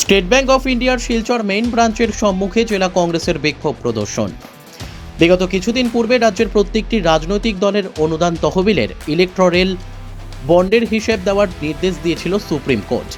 State bank of ইন্ডিয়ার Silchar main ব্রাঞ্চের সম্মুখে জেলা কংগ্রেসের বিক্ষোভ প্রদর্শন। বিগত কিছুদিন পূর্বে রাজ্যের প্রত্যেকটি রাজনৈতিক দলের অনুদান তহবিলের ইলেকট্ররেল বন্ডের হিসেব দেওয়ার নির্দেশ দিয়েছিল সুপ্রিম কোর্ট।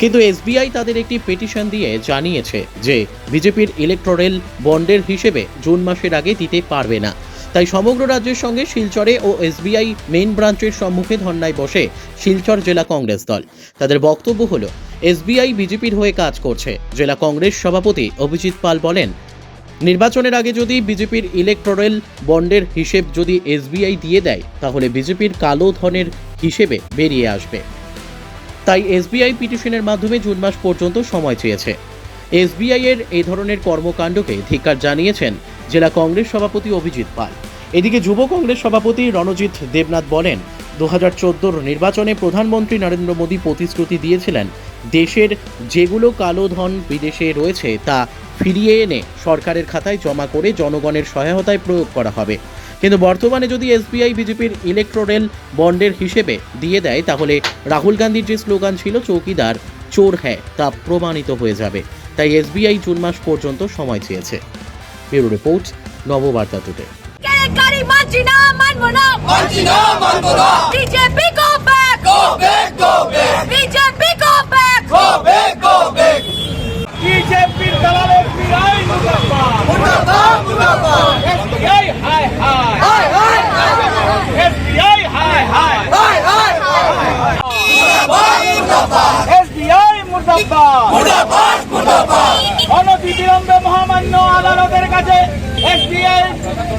কিন্তু এসবিআই তাদের একটি পিটিশন দিয়ে জানিয়েছে যে, বিজেপির ইলেকট্ররেল বন্ডের হিসেবে জুন মাসের আগে দিতে পারবে না। তাই সমগ্র রাজ্যের সঙ্গে শিলচরে ও এসবিআই মেইন ব্রাঞ্চের সম্মুখে ধর্নায় বসে শিলচর জেলা কংগ্রেস দল। তাদের বক্তব্য হলো এসবিআই, বিজেপির হয়ে কাজ করছে। জেলা কংগ্রেস সভাপতি অভিজিৎ পাল বলেন, নির্বাচনের আগে যদি বিজেপির ইলেকট্রোরাল বন্ডের হিসেব যদি এসবিআই দিয়ে দেয়, তাহলে বিজেপির কালো ধনের হিসেবে বেরিয়ে আসবে। তাই এসবিআই পিটিশনের মাধ্যমে জুন মাস পর্যন্ত সময় চেয়েছে। এসবিআই এর এই ধরনের কর্মকাণ্ডকে ধিক্কার জানিয়েছেন জেলা কংগ্রেস সভাপতি অভিজিৎ পাল। এদিকে যুব কংগ্রেস সভাপতি রণজিৎ দেবনাথ বলেন, দু নির্বাচনে প্রধানমন্ত্রী নরেন্দ্র মোদী প্রতিশ্রুতি দিয়েছিলেন দেশের যেগুলো কালো ধন বিদেশে রয়েছে তা ফিরিয়ে এনে সরকারের খাতায় জমা করে জনগণের সহায়তায় প্রয়োগ করা হবে। কিন্তু বর্তমানে যদি এসবিআই বিজেপির ইলেকট্রোরেল বন্ডের হিসেবে দিয়ে দেয় তাহলে রাহুল গান্ধীর যে স্লোগান ছিল চৌকিদার চোর হ্যাঁ তা প্রমাণিত হয়ে যাবে। তাই এসবিআই জুন মাস পর্যন্ত সময় চেয়েছে। Bureau report Nababarta today. কেলেঙ্কারি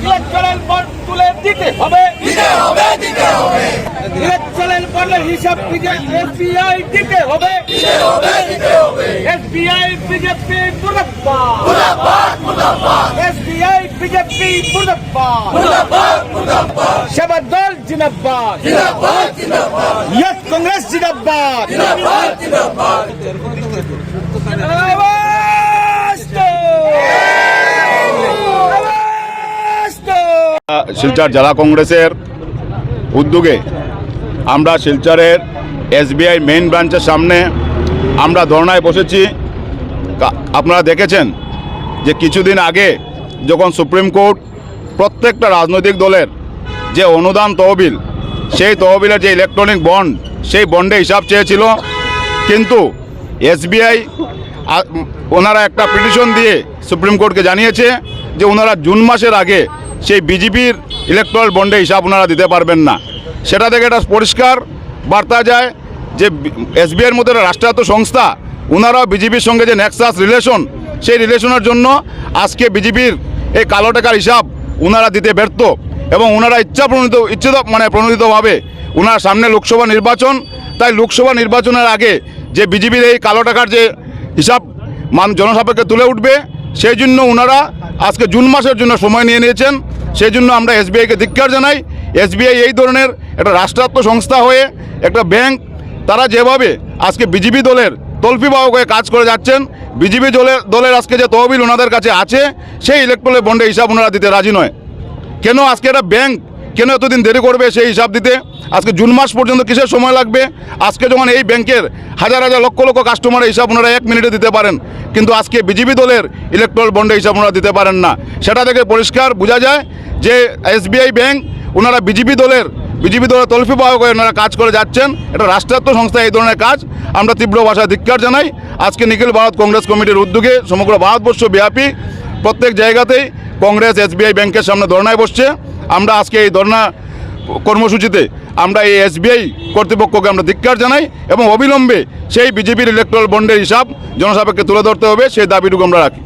ইলেকট্রাল বন্ড তুলে দিতে হবে। দিতে হবে দিতে হবে। ইলেকট্রাল বন্ডের হিসাব থেকে এসবিআই দিতে হবে। দিতে হবে দিতে হবে। এসবিআই বিজেপি মুর্দাবাদ। মুর্দাবাদ মুর্দাবাদ। এসবিআই বিজেপি মুর্দাবাদ। মুর্দাবাদ মুর্দাবাদ। সেবা দল জিন্দাবাদ। জিন্দাবাদ জিন্দাবাদ। ইয়েস কংগ্রেস জিন্দাবাদ। জিন্দাবাদ জিন্দাবাদ। শিলচর জেলা কংগ্রেসের উদ্যোগে আমরা শিলচরের এসবিআই মেইন ব্রাঞ্চের সামনে আমরা ধর্নায় বসেছি। আপনারা দেখেছেন যে কিছুদিন আগে যখন সুপ্রিম কোর্ট প্রত্যেকটা রাজনৈতিক দলের যে অনুদান তহবিল, সেই তহবিলের যে ইলেকট্রনিক বন্ড, সেই বন্ডে হিসাব চেয়েছিল। কিন্তু এসবিআই ওনারা একটা পিটিশন দিয়ে সুপ্রিম কোর্টকে জানিয়েছে যে ওনারা জুন মাসের আগে সেই বিজেপির ইলেকট্রাল বন্ডে হিসাব ওনারা দিতে পারবেন না। সেটা থেকে এটা পরিষ্কার বার্তা যায় যে এসবিআইয়ের মতো রাষ্ট্রায়ত্ত সংস্থা, ওনারাও বিজেপির সঙ্গে যে নেক্সাস রিলেশন সেই রিলেশনের জন্য আজকে বিজেপির এই কালো টাকার হিসাব ওনারা দিতে ব্যর্থ এবং ওনারা ইচ্ছা প্রণীত, ইচ্ছিত মানে প্রণোদিতভাবে ওনার সামনে লোকসভা নির্বাচন। তাই লোকসভা নির্বাচনের আগে যে বিজেপির এই কালো টাকার যে হিসাব মান জনসাপেক্ষে তুলে উঠবে, সেই জন্য ওনারা আজকে জুন মাসের জন্য সময় নিয়ে নিয়েছেন। সেই জন্য আমরা এসবিআইকে ধিক্কার জানাই। এসবিআই এই ধরনের একটা রাষ্ট্রায়ত্ত সংস্থা হয়ে একটা ব্যাংক, তারা যেভাবে আজকে বিজেপি দলের তল্পিবাহক হয়ে কাজ করে যাচ্ছেন, বিজেপি দলের দলের আজকে যে তহবিল ওনাদের কাছে আছে, সেই ইলেকট্রলের বন্ডে হিসাব ওনারা দিতে রাজি নয়। কেন আজকে একটা ব্যাংক কেন এতদিন দেরি করবে সেই হিসাব দিতে? আজকে জুন মাস পর্যন্ত কিসের সময় লাগবে? আজকে যখন এই ব্যাংকের হাজার হাজার লক্ষ লক্ষ কাস্টমারের হিসাব ওনারা এক মিনিটে দিতে পারেন, কিন্তু আজকে বিজেপি দলের ইলেকট্রাল বন্ডে হিসাব ওনারা দিতে পারেন না। সেটা থেকে পরিষ্কার বোঝা যায় যে এসবিআই ব্যাংক, ওনারা বিজেপি দলের বিজেপি দলের তলফি বাহক হয়ে ওনারা কাজ করে যাচ্ছেন। এটা রাষ্ট্রায়ত্ত সংস্থা এই ধরনের কাজ। আমরা তীব্র ভাষায় ধিক্কার জানাই। আজকে নিখিল ভারত কংগ্রেস কমিটির উদ্যোগে সমগ্র ভারতবর্ষ ব্যাপী প্রত্যেক জায়গাতেই কংগ্রেস এসবিআই ব্যাংকের সামনে ধর্নায় বসছে। আমরা আজকে এই ধর্না কর্মসূচিতে আমরা এই এসবিআই কর্তৃপক্ষকে আমরা ধিক্কার জানাই এবং অবিলম্বে সেই বিজেপির ইলেকট্রাল বন্ডের হিসাব জনসাপেক্ষে তুলে ধরতে হবে, সেই দাবিটুকু আমরা রাখি।